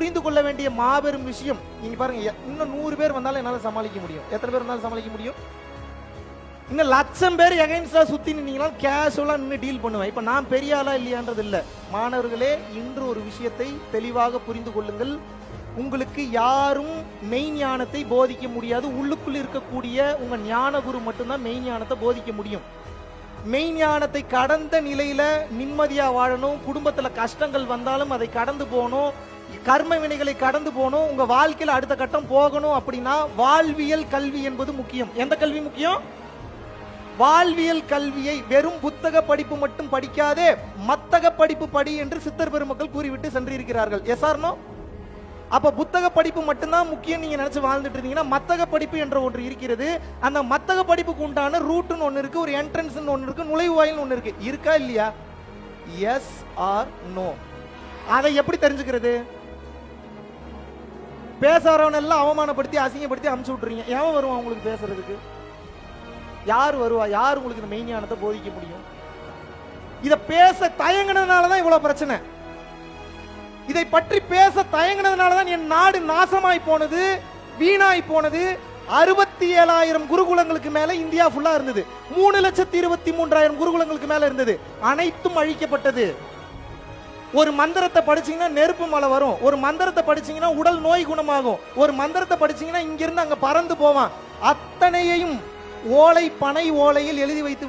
புரிந்து கொள்ள வேண்டிய மாபெரும் விஷயம் நீங்க பாருங்க எ- இன்னும் நூறு பேர் வந்தாலும் என்னால சமாளிக்க முடியும். எத்தனை பேர் வந்தாலும் சமாளிக்க முடியும்? இன்னும் லட்சம் பேர் எகைன்ஸ்டா சுத்தி நின்னீங்கன்னா கேஷுவலா நின்று டீல் பண்ணுவேன். இப்ப நான் பெரிய ஆளா இல்லையான்றது இல்ல. மாணவர்களே இன்று ஒரு விஷயத்தை தெளிவாக புரிந்து கொள்ளுங்கள். உங்களுக்கு யாரும் மெய் ஞானத்தை போதிக்க முடியாது. உள்ளுக்குள் இருக்கக்கூடிய உங்க ஞான குரு மட்டும்தான் மெய் ஞானத்தை போதிக்க முடியும். மெய் ஞானத்தை கடந்த நிலையில நிம்மதியா வாழணும். குடும்பத்துல கஷ்டங்கள் வந்தாலும் அதை கடந்து போகணும். கர்ம வினைகளை கடந்து போகணும் உங்க வாழ்க்கையில் அடுத்த கட்டம் போகணும் அப்படின்னா வாழ்வியல் கல்வி என்பது முக்கியம். எந்த கல்வி முக்கியம்? வாழ்வியல் கல்வியை வெறும் புத்தக படிப்பு மட்டும் படிக்காதே மத்தக படிப்பு படி என்று சித்தர் பெருமக்கள் கூறிவிட்டு சென்றிருக்கிறார்கள். எஸ் ஆர்னோ அப்ப புத்தக படிப்பு மட்டும்தான் முக்கியம் நீங்க நினைச்சு வாழ்ந்துட்டு இருந்தீங்கன்னா மத்தக படிப்பு என்ற ஒன்று இருக்கிறது. அந்த மத்தக படிப்புக்கு உண்டான ரூட்னு ஒன்று இருக்கு ஒரு என்ட்ரன்ஸ் ஒன்று இருக்கு நுழைவாயில் ஒன்று இருக்கு. இருக்கா இல்லையா? எஸ் ஆர் நோ அதை எப்படி தெரிஞ்சுக்கிறது? பேசுறவனெல்லாம் அவமானப்படுத்தி அசிங்கப்படுத்தி அமுச்சு விட்டுறீங்க. ஏன் வருவான் உங்களுக்கு பேசுறதுக்கு? யார் வருவா? யார் உங்களுக்கு இந்த மெய்ஞானத்தை போதிக்க முடியும்? இதை பேச தயங்கினதுனால தான் இவ்வளவு பிரச்சனை. இதை பற்றி பேச தயங்கினதுனால தான் என் நாடு நாசமாய் போனது வீணாய் போனது. அறுபத்தி ஏழாயிரம் குருகுலங்களுக்கு மேல இந்தியா ஃபுல்லா இருந்தது. மூணு லட்சத்தி இருபத்தி மூன்றாயிரம் குருகுலங்களுக்கு மேல இருந்தது. அனைத்தும் அழிக்கப்பட்டது. ஒரு மந்திரத்தை படிச்சீங்கன்னா நெருப்பு மலை வரும். ஒரு மந்திரத்தை படிச்சீங்கன்னா உடல் நோய் குணமாகும். ஒரு மந்திரத்தை படிச்சீங்கன்னா இங்கிருந்து அங்க பறந்து போவான். அத்தனையையும் ஓலை பனை ஓலையில் எழுதி வைத்து